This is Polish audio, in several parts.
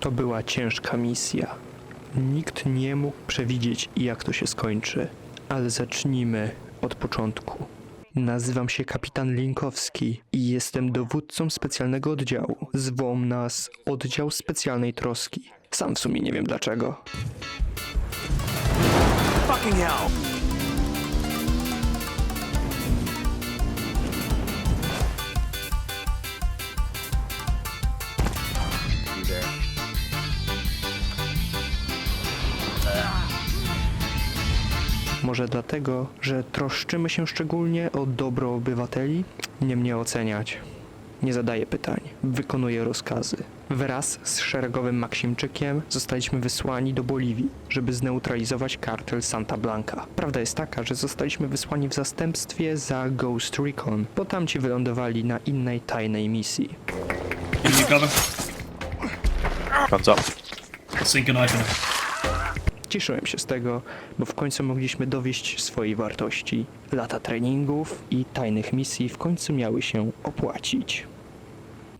To była ciężka misja. Nikt nie mógł przewidzieć, jak to się skończy, ale zacznijmy od początku. Nazywam się kapitan Linkowski i jestem dowódcą specjalnego oddziału. Zwą nas Oddział Specjalnej Troski. Sam w sumie nie wiem dlaczego. Fucking hell! Może dlatego, że troszczymy się szczególnie o dobro obywateli? Nie mnie oceniać. Nie zadaję pytań, wykonuję rozkazy. Wraz z szeregowym Maksimczykiem zostaliśmy wysłani do Boliwii, żeby zneutralizować kartel Santa Blanca. Prawda jest taka, że zostaliśmy wysłani w zastępstwie za Ghost Recon, bo tamci wylądowali na innej tajnej misji. Guns up. Sink a knife in him. Cieszyłem się z tego, bo w końcu mogliśmy dowieść swojej wartości. Lata treningów i tajnych misji w końcu miały się opłacić.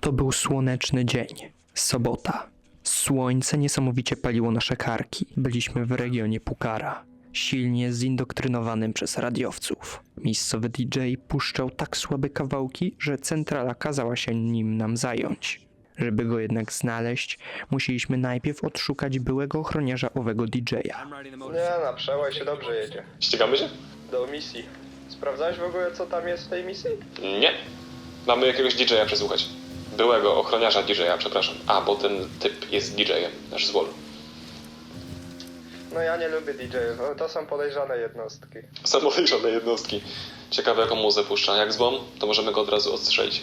To był słoneczny dzień. Sobota. Słońce niesamowicie paliło nasze karki. Byliśmy w regionie Pukara. Silnie zindoktrynowanym przez radiowców. Miejscowy DJ puszczał tak słabe kawałki, że centrala kazała się nim nam zająć. Żeby go jednak znaleźć, musieliśmy najpierw odszukać byłego ochroniarza owego DJ-a. Nie, na przełaj się dobrze jedzie. Ścigamy się? Do misji. Sprawdzałeś w ogóle co tam jest w tej misji? Nie. Mamy jakiegoś DJ-a przesłuchać. Byłego ochroniarza DJ-a, przepraszam. A, bo ten typ jest DJ-em, nasz z Wolu. No ja nie lubię DJ-ów, to są podejrzane jednostki. Są podejrzane jednostki. Ciekawe jaką muzę puszcza. Jak złom, to możemy go od razu odstrzelić.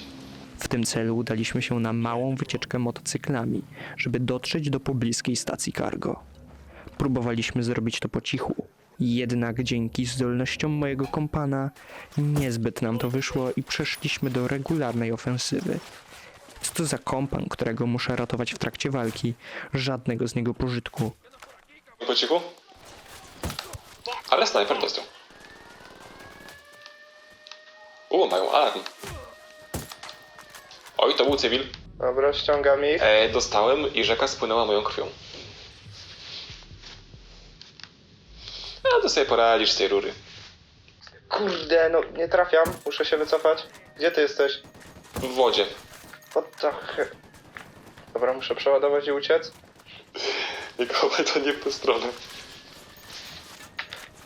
W tym celu udaliśmy się na małą wycieczkę motocyklami, żeby dotrzeć do pobliskiej stacji cargo. Próbowaliśmy zrobić to po cichu, jednak dzięki zdolnościom mojego kompana niezbyt nam to wyszło i przeszliśmy do regularnej ofensywy. Co to za kompan, którego muszę ratować w trakcie walki? Żadnego z niego pożytku. Po cichu? Ale snajper dostał. U, mają alarm. Oj, to był cywil. Dobra, ściągam ich. E, dostałem i rzeka spłynęła moją krwią. A to sobie poradzisz z tej rury. Kurde, no nie trafiam, muszę się wycofać. Gdzie ty jesteś? W wodzie. What the he... Dobra, muszę przeładować i uciec. Mikołaj, to nie w tę stronę.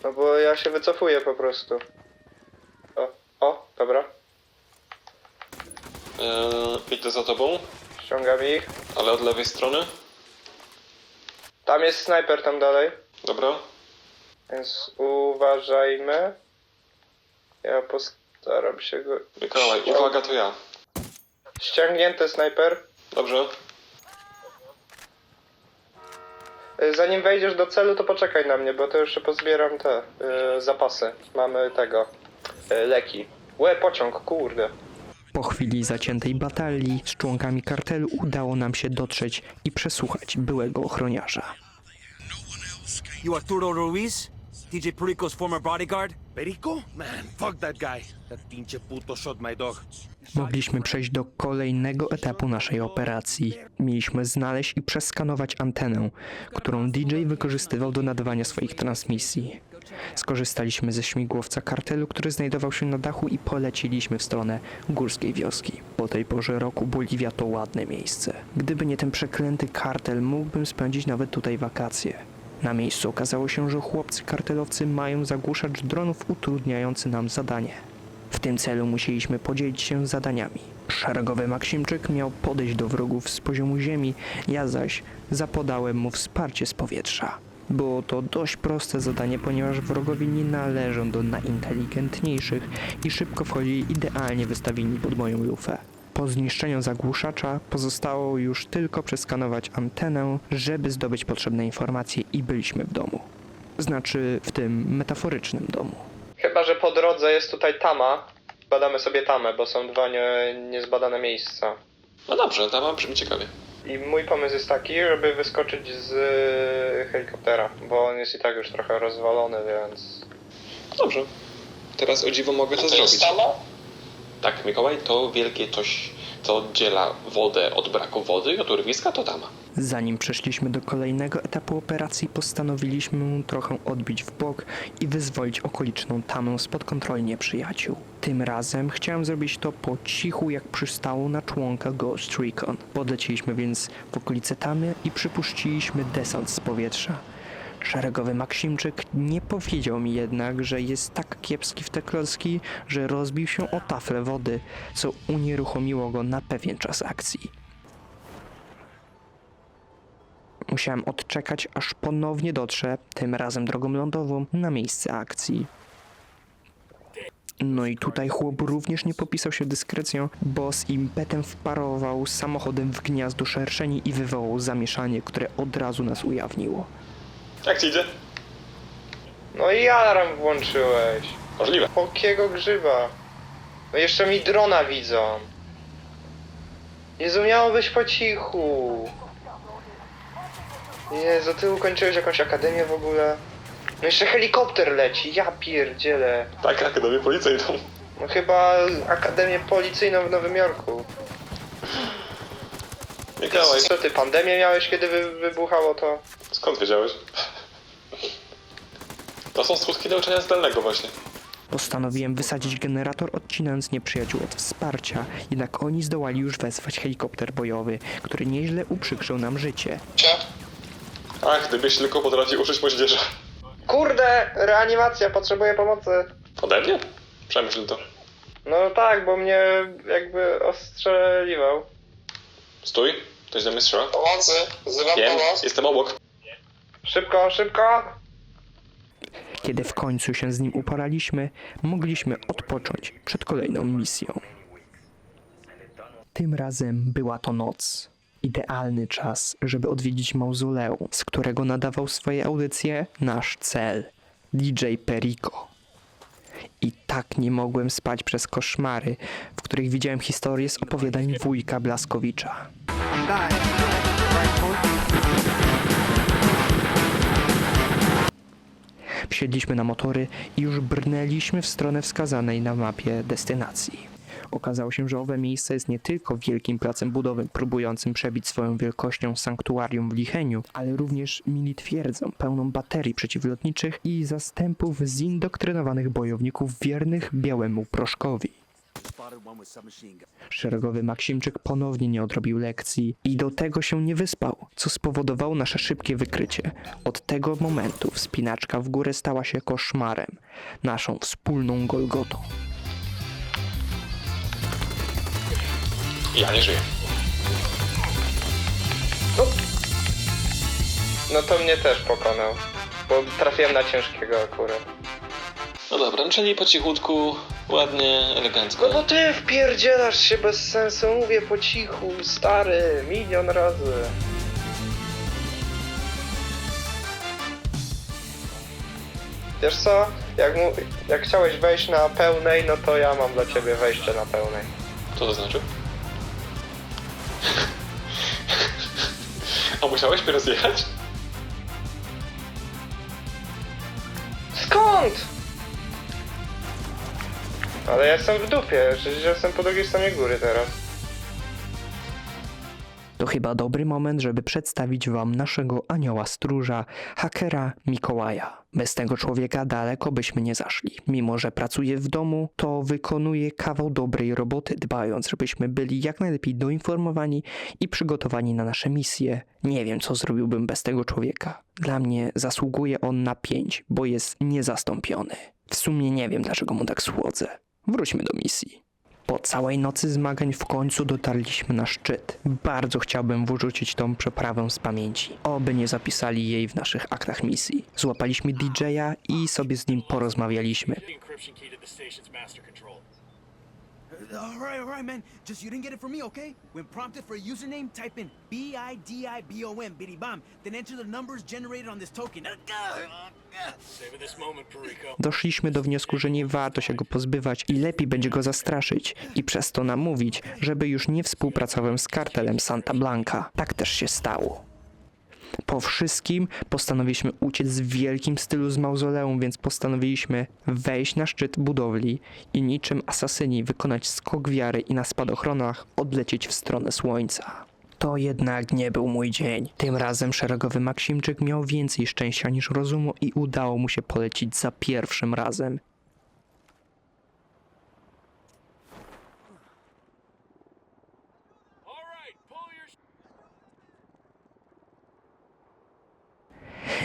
No bo ja się wycofuję po prostu. O, o, dobra. Eee, idę za tobą, Ściągam ich. ale od lewej strony. Tam jest snajper tam dalej, Dobra. więc uważajmy. Ja postaram się go... Mikołaj, uwaga, to ja. Ściągnięty snajper. Dobrze. Y, Zanim wejdziesz do celu, to poczekaj na mnie, bo to jeszcze pozbieram te y, zapasy. Mamy tego. Y, leki. Łe, pociąg, kurde. Po chwili zaciętej batalii z członkami kartelu udało nam się dotrzeć i przesłuchać byłego ochroniarza. You Arturo Ruiz? DJ Perico's former bodyguard? Perico? Man, fuck that guy. That pinche puto shot my dog. Mogliśmy przejść do kolejnego etapu naszej operacji. Mieliśmy znaleźć i przeskanować antenę, którą DJ wykorzystywał do nadawania swoich transmisji. Skorzystaliśmy ze śmigłowca kartelu, który znajdował się na dachu i poleciliśmy w stronę górskiej wioski. Po tej porze roku Boliwia to ładne miejsce. Gdyby nie ten przeklęty kartel, mógłbym spędzić nawet tutaj wakacje. Na miejscu okazało się, że chłopcy kartelowcy mają zagłuszacz dronów utrudniający nam zadanie. W tym celu musieliśmy podzielić się zadaniami. Szeregowy Maksimczyk miał podejść do wrogów z poziomu ziemi, ja zaś zapodałem mu wsparcie z powietrza. Było to dość proste zadanie, ponieważ wrogowie nie należą do najinteligentniejszych i szybko wchodzili idealnie wystawieni pod moją lufę. Po zniszczeniu zagłuszacza pozostało już tylko przeskanować antenę, żeby zdobyć potrzebne informacje i byliśmy w domu. Znaczy w tym metaforycznym domu. Chyba, że po drodze jest tutaj tama. Badamy sobie tamę, bo są dwa nie, niezbadane miejsca. No dobrze, to brzmi ciekawie. I mój pomysł jest taki, żeby wyskoczyć z y, helikoptera, bo on jest i tak już trochę rozwalony, więc... Dobrze. Teraz o dziwo mogę to, zrobić. Tak, Mikołaj, to wielkie coś co oddziela wodę od braku wody i od urwiska, to tama. Zanim przeszliśmy do kolejnego etapu operacji, postanowiliśmy trochę odbić w bok i wyzwolić okoliczną tamę spod kontroli nieprzyjaciół. Tym razem chciałem zrobić to po cichu, jak przystało na członka Ghost Recon. Podleciliśmy więc w okolice tamy i przypuściliśmy desant z powietrza. Szeregowy Maksimczyk nie powiedział mi jednak, że jest tak kiepski w te klocki, że rozbił się o taflę wody, co unieruchomiło go na pewien czas akcji. Musiałem odczekać, aż ponownie dotrze, tym razem drogą lądową, na miejsce akcji. No i tutaj chłop również nie popisał się dyskrecją, bo z impetem wparował samochodem w gniazdo szerszeni i wywołał zamieszanie, które od razu nas ujawniło. Jak ci idzie? No i alarm włączyłeś. Możliwe. Pokiego grzyba. No jeszcze mi drona widzą. Jezu, miało być po cichu. Jezu, ty ukończyłeś jakąś akademię w ogóle? No jeszcze helikopter leci, ja pierdzielę. Tak, Akademię Policyjną. No chyba akademię policyjną w Nowym Jorku. Mikołaj, Co ty, pandemię miałeś kiedy wy, wybuchało to? skąd wiedziałeś? To są skutki nauczania zdalnego właśnie. Postanowiłem wysadzić generator, odcinając nieprzyjaciół od wsparcia, jednak oni zdołali już wezwać helikopter bojowy, który nieźle uprzykrzył nam życie. Ach, gdybyś tylko potrafił użyć moździerza. Kurde, reanimacja, potrzebuję pomocy. Ode mnie? Przemyśl to. No tak, bo mnie jakby ostrzeliwał. Stój, ktoś do mnie strzela. Pomocy, wzywam Wiem, jestem obok. Szybko, szybko! Kiedy w końcu się z nim uporaliśmy, mogliśmy odpocząć przed kolejną misją. Tym razem była to noc. Idealny czas, żeby odwiedzić mauzoleum, z którego nadawał swoje audycje nasz cel DJ Perico. I tak nie mogłem spać przez koszmary, w których widziałem historię z opowiadań wujka Blaskowicza. Wsiedliśmy na motory i już brnęliśmy w stronę wskazanej na mapie destynacji. Okazało się, że owe miejsce jest nie tylko wielkim placem budowym próbującym przebić swoją wielkością sanktuarium w Licheniu, ale również mini twierdzą pełną baterii przeciwlotniczych i zastępów zindoktrynowanych bojowników wiernych białemu proszkowi. Szeregowy Maksimczyk ponownie nie odrobił lekcji i do tego się nie wyspał, co spowodowało nasze szybkie wykrycie. Od tego momentu wspinaczka w górę stała się koszmarem, naszą wspólną Golgotą. Ja nie żyję. No to mnie też pokonał. Bo trafiłem na ciężkiego akurat. No dobra, no czyli po cichutku, ładnie, elegancko. No bo ty wpierdzielasz się bez sensu, mówię po cichu, stary, milion razy. Wiesz co, jak, mu, jak chciałeś wejść na pełnej, no to ja mam dla ciebie wejście na pełnej. Co to znaczy? A musiałeś mnie rozjechać? Skąd? Ale ja jestem w dupie, przecież jestem po drugiej stronie góry teraz. To chyba dobry moment, żeby przedstawić wam naszego anioła stróża, hakera Mikołaja. Bez tego człowieka daleko byśmy nie zaszli. Mimo, że pracuje w domu, to wykonuje kawał dobrej roboty, dbając, żebyśmy byli jak najlepiej doinformowani i przygotowani na nasze misje. Nie wiem, co zrobiłbym bez tego człowieka. Dla mnie zasługuje on na pięć, bo jest niezastąpiony. W sumie nie wiem, dlaczego mu tak słodzę. Wróćmy do misji. Po całej nocy zmagań w końcu dotarliśmy na szczyt. Bardzo chciałbym wyrzucić tą przeprawę z pamięci. Oby nie zapisali jej w naszych aktach misji. Złapaliśmy DJ-a i sobie z nim porozmawialiśmy. Man. Just you didn't get it from me, okay? When prompted for a username, type in B I D I B O M, Biddy Bomb, then enter the numbers generated on this token. Doszliśmy do wniosku, że nie warto się go pozbywać i lepiej będzie go zastraszyć i przez to namówić, żeby już nie współpracował z kartelem Santa Blanca. Tak też się stało. Po wszystkim postanowiliśmy uciec w wielkim stylu z mauzoleum, więc postanowiliśmy wejść na szczyt budowli i niczym asasyni wykonać skok wiary i na spadochronach odlecieć w stronę słońca. To jednak nie był mój dzień. Tym razem szeregowy Maksimczyk miał więcej szczęścia niż rozumu i udało mu się polecić za pierwszym razem.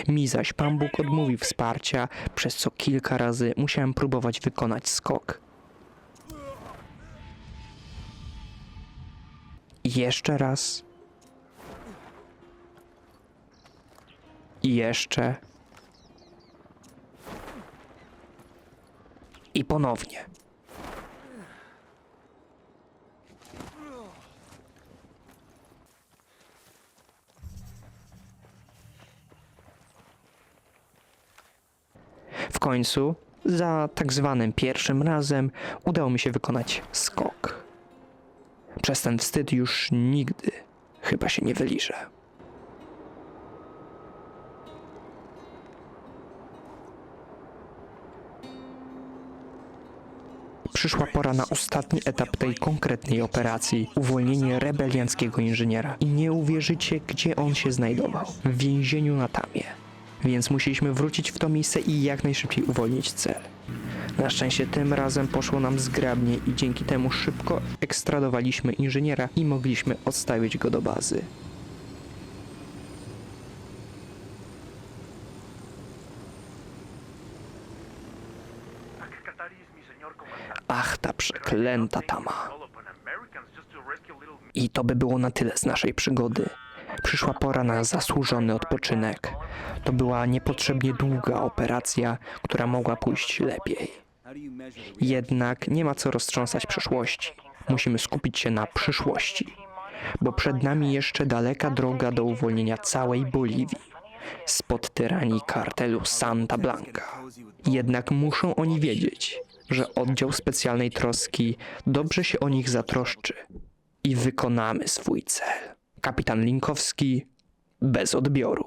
Mi zaś Pan Bóg wsparcia, przez co kilka razy musiałem próbować wykonać skok. Jeszcze raz. Jeszcze. I ponownie. Końcu, za tak zwanym pierwszym razem, udało mi się wykonać skok. Przez ten wstyd już nigdy chyba się nie wyliżę. Przyszła pora na ostatni etap tej konkretnej operacji uwolnienie rebelianckiego inżyniera. I nie uwierzycie, gdzie on się znajdował w więzieniu na Tamie. Więc musieliśmy wrócić w to miejsce i jak najszybciej uwolnić cel. Na szczęście tym razem poszło nam zgrabnie i dzięki temu szybko ekstradowaliśmy inżyniera i mogliśmy odstawić go do bazy. Ach, ta przeklęta tama. I to by było na tyle z naszej przygody. Przyszła pora na zasłużony odpoczynek. To była niepotrzebnie długa operacja, która mogła pójść lepiej. Jednak nie ma co roztrząsać przeszłości. Musimy skupić się na przyszłości, bo przed nami jeszcze daleka droga do uwolnienia całej Boliwii spod tyranii kartelu Santa Blanca. Jednak muszą oni wiedzieć, że oddział specjalnej troski dobrze się o nich zatroszczy i wykonamy swój cel. Kapitan Linkowski bez odbioru.